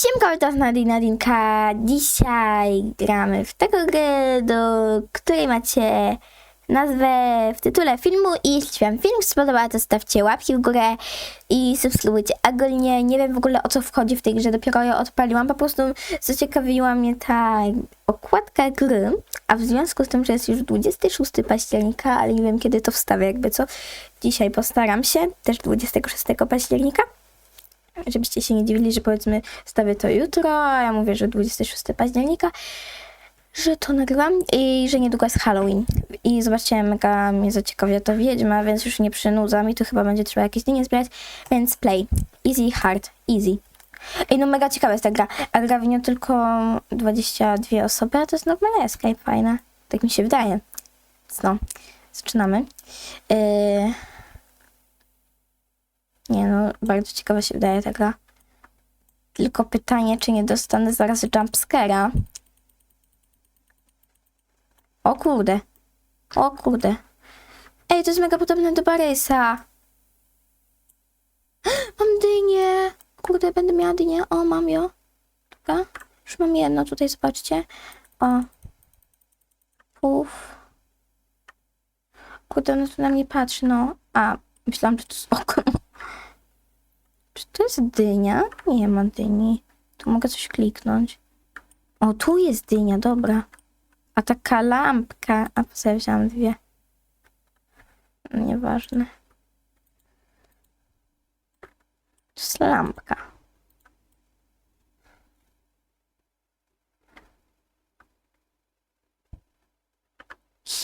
Siemka, witam Nadine Nadinka. Dzisiaj gramy w taką grę, do której macie nazwę w tytule filmu. I jeśli wam film spodoba, to stawcie łapki w górę i subskrybujcie. Ogólnie nie wiem w ogóle o co wchodzi w tej grze, dopiero ją odpaliłam, po prostu zaciekawiła mnie ta okładka gry, a w związku z tym, że jest już 26 października, ale nie wiem kiedy to wstawię, jakby co, dzisiaj postaram się, też 26 października żebyście się nie dziwili, że powiedzmy stawię to jutro, a ja mówię, że 26 października, że to nagrywam i że niedługo jest Halloween. I zobaczcie, mega mnie zaciekawia to wiedźma, więc już nie przynudzam i tu chyba będzie trzeba jakieś dni zbierać, więc play. Easy, hard, easy. Ej, no mega ciekawa jest ta gra. A gra w nią tylko 22 osoby, a to jest normalna escape, fajna. Tak mi się wydaje. Więc no, zaczynamy. Yy... Nie no, bardzo ciekawa się wydaje ta gra. Tylko pytanie, czy nie dostanę zaraz jumpscare'a. O kurde. O kurde. Ej, to jest mega podobne do Barysa. Mam dynię. Kurde, będę miała dynię. O, mam ją. Dobra. Już mam jedno tutaj, zobaczcie. O. Puf. Kurde, ona tu na mnie patrzy, no. A, myślałam, że to jest oko. Czy to jest dynia? Nie ma dyni. Tu mogę coś kliknąć. O, tu jest dynia, dobra. A taka lampka. A po co ja wziąłam dwie? Nieważne. To jest lampka.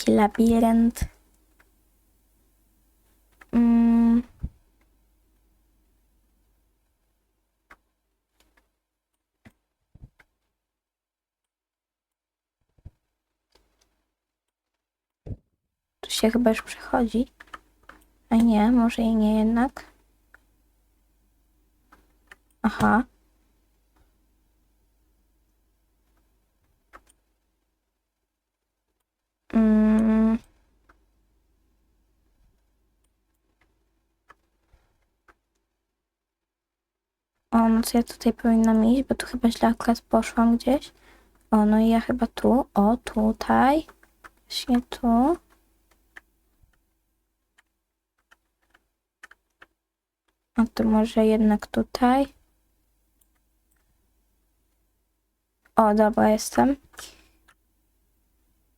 Labirynt. Się chyba już przechodzi. A nie, może i nie jednak. Aha. Mm. O, no co ja tutaj powinnam iść, bo tu chyba źle akurat poszłam gdzieś. O, no i ja chyba tu. O, tutaj. Właśnie tu. A to może jednak tutaj. O, dobra, jestem.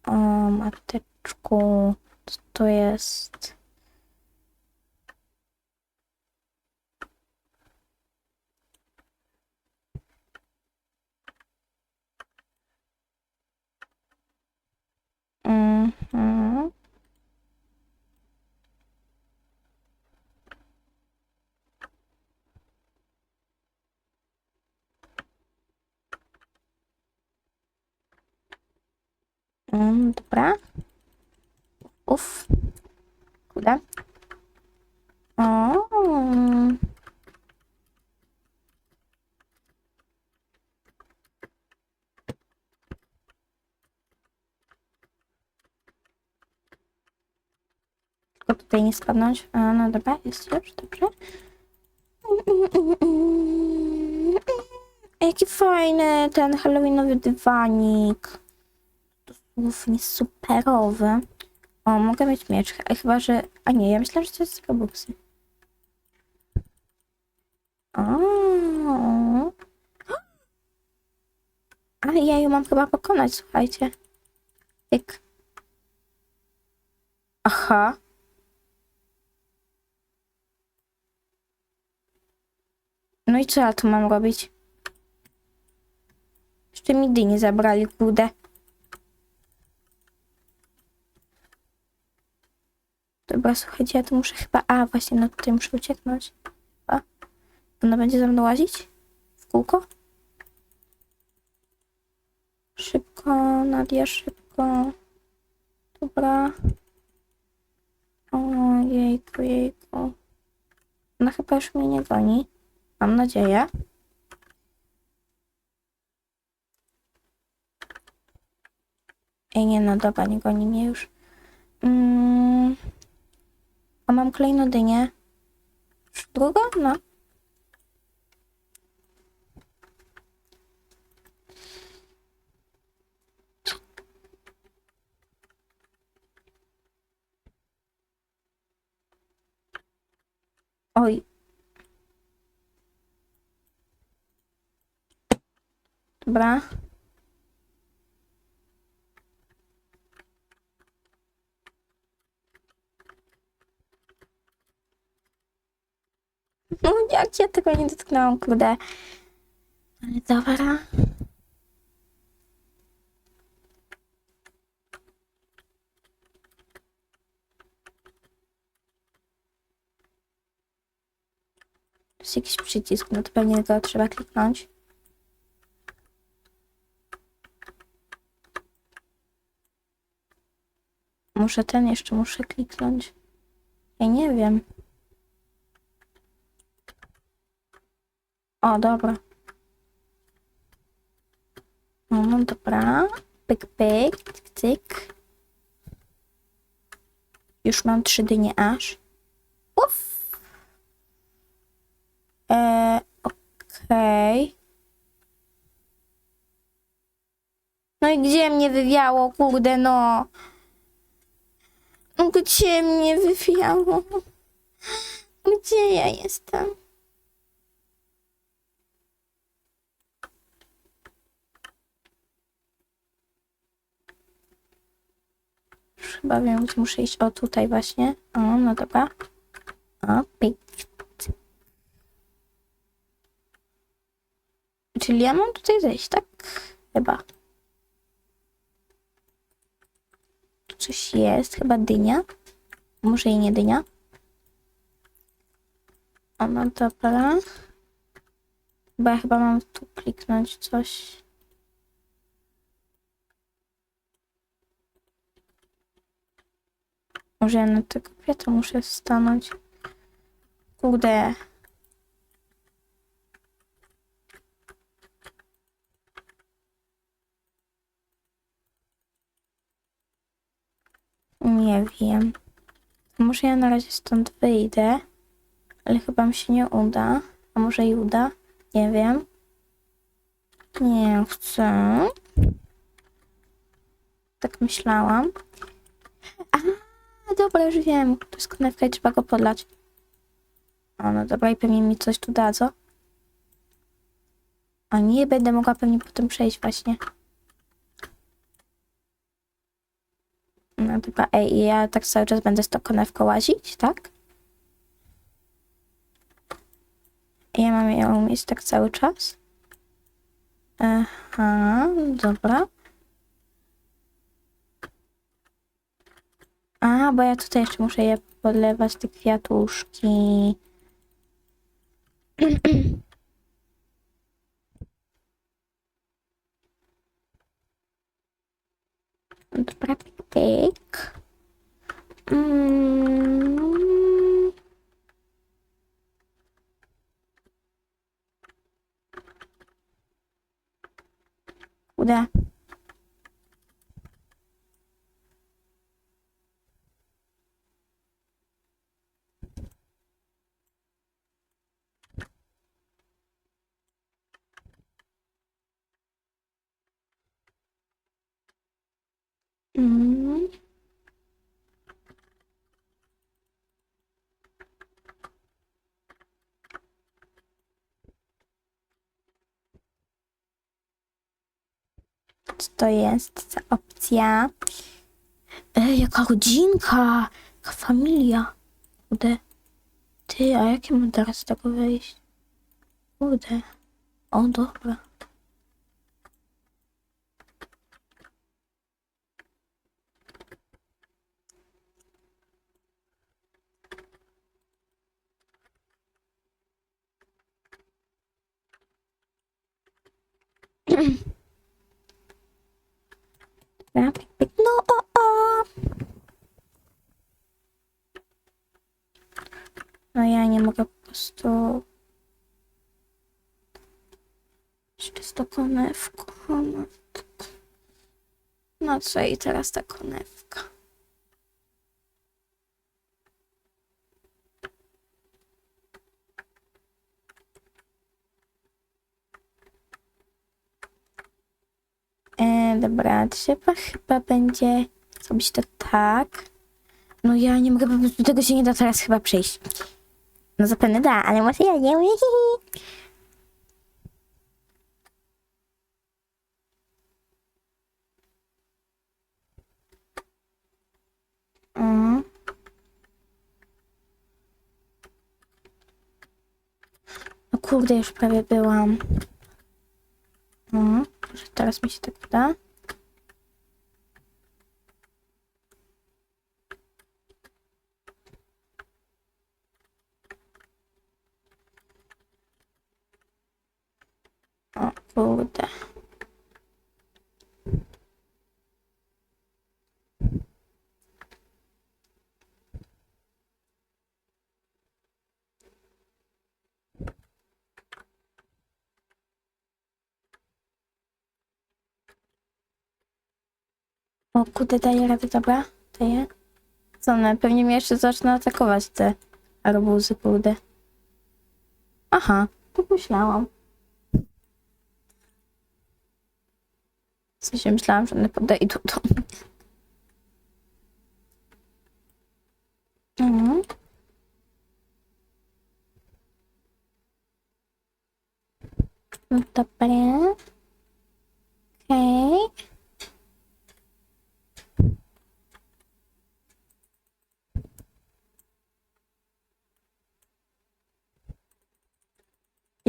O, mateczku. Co to jest? Mhm. Mm, dobra. Uff. Kurde. O. Tylko tutaj nie spadnąć. A, no dobra, jest już, dobrze. Jaki fajny ten halloweenowy dywanik dosłownie superowy. O, mogę mieć miecz. A chyba, że... A nie, ja myślałam, że to jest Robuxy. O. Ale ja ją mam chyba pokonać, słuchajcie. Jak... Aha. No i co ja tu mam robić? Jeszcze mi dynię zabrali, kurde. Dobra, słuchajcie, ja tu muszę chyba... A, właśnie, no tutaj muszę ucieknąć. Chyba. Ona będzie za mną łazić? W kółko? Szybko, Nadia, szybko. Dobra. O, jejku, jejku. Ona chyba już mnie nie goni. Mam nadzieję. Ej, nie, no dobra, nie goni mnie już. Mm. A mam klejną dynię. Drugą? No. Oj. Dobra. No jak ja tego nie dotknęłam, kurde. Ale dobra. To jest jakiś przycisk, no to pewnie go trzeba kliknąć. Muszę ten jeszcze muszę kliknąć. Ja nie wiem. O, dobra. No, dobra. Pyk, pyk, cyk, cyk. Już mam trzy dynie aż. Uff. Eee, okej. No i gdzie mnie wywiało, kurde? No Gdzie mnie wywiało? Gdzie ja jestem? Już Chyba wiem, muszę iść. O, tutaj właśnie. O, no dobra. O, cyk. Czyli ja mam tutaj zejść, tak? Chyba. Tu coś jest, chyba dynia. Może i nie dynia. O, no dobra. Bo ja chyba mam tu kliknąć coś. Może ja na tego kwiatu muszę stanąć. Kurde. Nie wiem. Może ja na razie stąd wyjdę, ale chyba mi się nie uda. A może i uda? Nie wiem. Nie chcę. Tak myślałam. A, dobra, już wiem. To jest konewka i trzeba go podlać. O, no dobra, i pewnie mi coś tu dadzą. A nie będę mogła pewnie potem przejść właśnie. No dobra, ej, ja tak cały czas będę z tą konewką łazić, tak? Ja mam ją mieć tak cały czas? Aha, dobra. A, bo ja tutaj jeszcze muszę je podlewać, te kwiatuszki. Dobra, pyk. Mm. Uda. Mm. Co to jest za opcja? Ej, jaka rodzinka! Jaka familia! Kurde. Ty, a jakie mam teraz z tego wyjść? Kurde. O, dobra. No, o, o. No ja nie mogę po prostu... Jeszcze. No, to- no co i teraz ta konewka? E, dobra, trzeba chyba będzie zrobić to tak. No ja nie mogę, prostu tego się nie da teraz chyba przejść. No zapewne da, ale może ja nie umiem. Mm. No kurde, już prawie byłam. Mm. Teraz mi się tak uda. O kurde. O kurde, daję radę, dobra? Daję. Co one? Pewnie mnie jeszcze zaczną atakować te arbuzy, kurde. Aha, tak myślałam. W sensie myślałam, że one podejdą do mnie. Mhm. No dobra. Okej.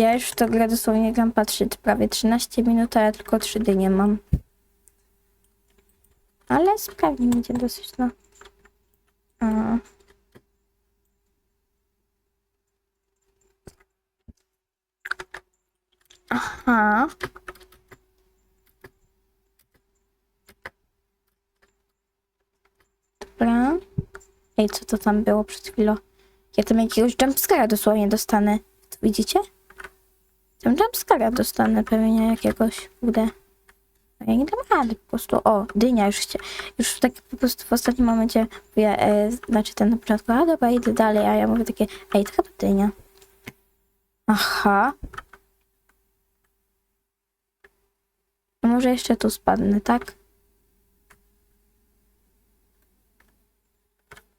Ja już w to grę dosłownie gram patrzeć prawie 13 minut, a ja tylko 3 dynie mam. Ale sprawnie mi idzie dosyć, no. A. Aha. Dobra. Ej, co to tam było przed chwilą? Ja tam jakiegoś jumpscare'a dosłownie dostanę. To widzicie? Tam jumpscare'a dostanę pewnie jakiegoś, kurde. Ja nie dam rady po prostu. O, dynia już chcia... Już tak po prostu w ostatnim momencie mówię, e, znaczy ten na początku, a dobra, idę dalej, a ja mówię takie, ej, to chyba dynia. Aha. Może jeszcze tu spadnę, tak?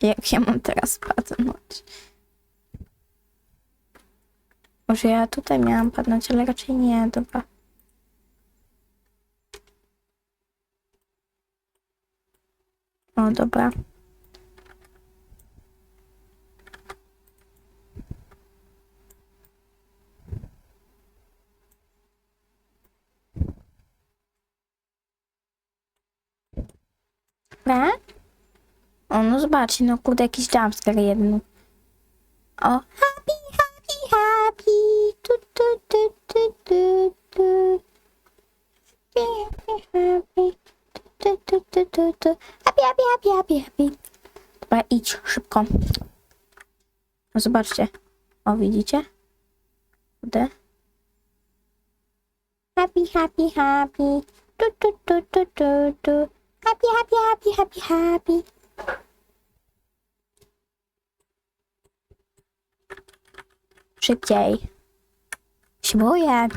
Jak ja mam teraz padnąć? Może ja tutaj miałam padnąć, ale raczej nie, dobra. O, dobra. Dobra. O, no zobaczcie, no kurde, jakiś jumpscare jeden. O, happy, happy. Tu, tu, tu, tu, tu, tu. Happy, happy, tu, tu, tu, tu, tu. Happy, happy, happy, happy, happy. Dobra, idź, szybko. Zobaczcie. O, widzicie? Kurde. Happy, happy, happy. Tu, tu, tu, tu, tu, tu. Happy, happy, happy, happy, happy. Szybciej. Się boję.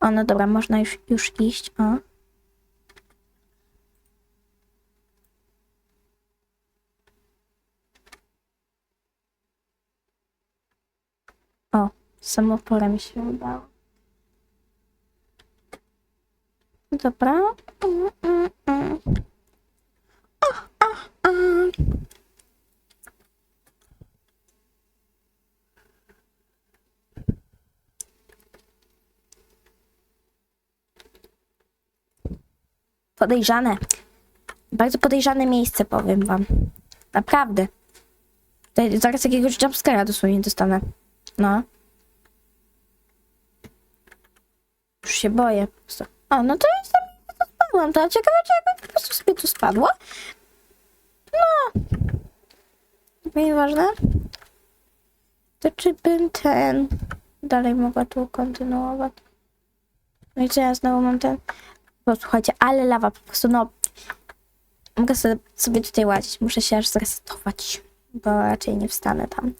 O, no dobra, można już, już iść. O. O, samoporem się udało. Dobra. Mm, mm, mm. O, o, o. Podejrzane. Bardzo podejrzane miejsce, powiem wam. Naprawdę. Tutaj zaraz jakiegoś jumpscare'a dosłownie dostanę. No. Już się boję. O, no to jestem. To spadłam. To ciekawe, czy jakby po prostu sobie tu spadło. No. Nieważne. To czy bym ten... Dalej mogła tu kontynuować. No i co ja znowu mam ten... Posłuchajcie, ale lawa po prostu, no... Mogę sobie, sobie tutaj łazić. Muszę się aż zresetować, bo raczej nie wstanę tam.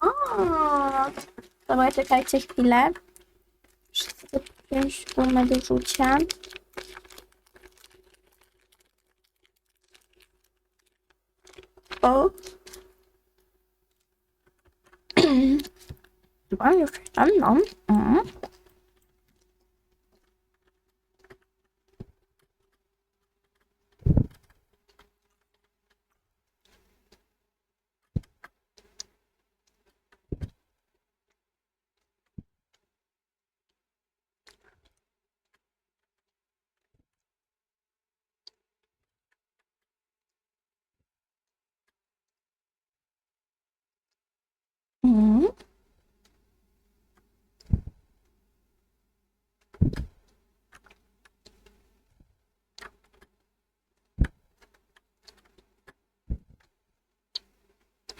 O, Dobra, czekajcie chwilę. Wszystkie pięć gumy do rzucia. o. Dobra, już tam, no. Mm. Mm.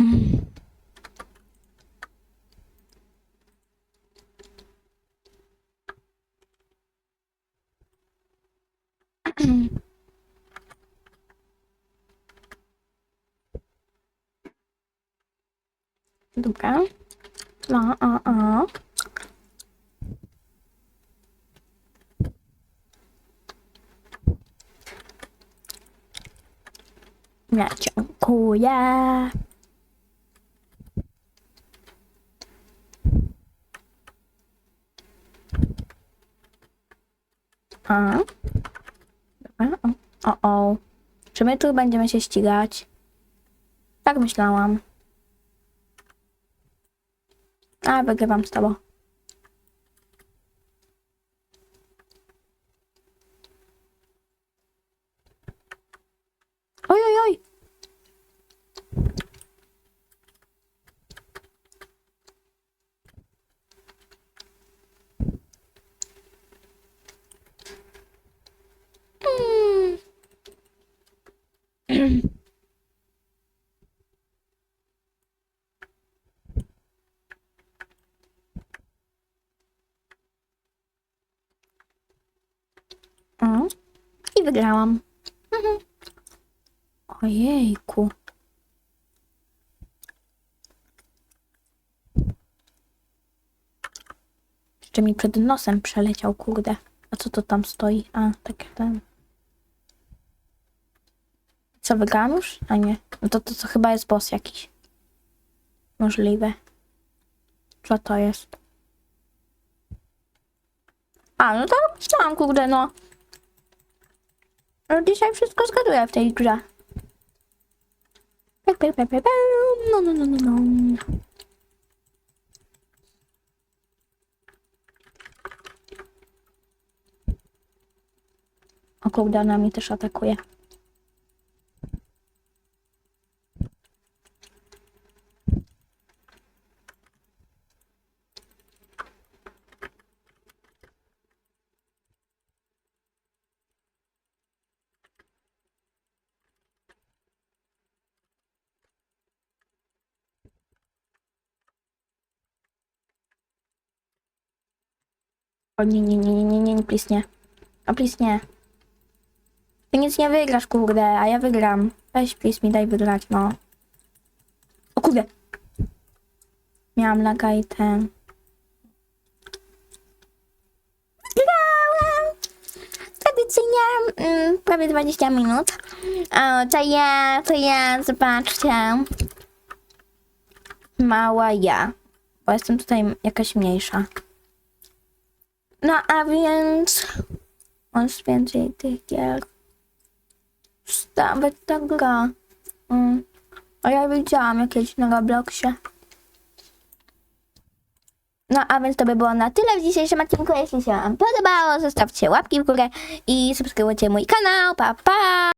Mm. Dobra. No, o, o. Ja dziękuję. A. Dobra, o, o, o. Czy my tu będziemy się ścigać? Tak myślałam. በገበያም ስጠባው wygrałam. Mhm. Ojejku. Jeszcze mi przed nosem przeleciał, kurde. A co to tam stoi? A, tak ten. Co, wygrałam już? A nie. No to, to, to chyba jest boss jakiś. Możliwe. Co to jest? A, no to myślałam, kurde, no. No dzisiaj wszystko zgaduję w tej grze. No, no, no, no, no. O kurde, ona mnie też atakuje. O nie, nie, nie, nie, nie, nie, nie, please nie. O, please nie. Ty nic nie wygrasz, kurde, a ja wygram. Weź, please mi daj wygrać, no. O kurde. Miałam laga i ten. Wygrałam! Tradycyjnie mm, prawie 20 minut. O, to ja, to ja, zobaczcie. Mała ja. Bo jestem tutaj jakaś mniejsza. No a więc masz więcej tych gier. Nawet ta gra. Mm. A ja widziałam jakieś na Robloxie. No a więc to by było na tyle w dzisiejszym odcinku. Jeśli się Wam podobało, zostawcie łapki w górę i subskrybujcie mój kanał. Pa pa!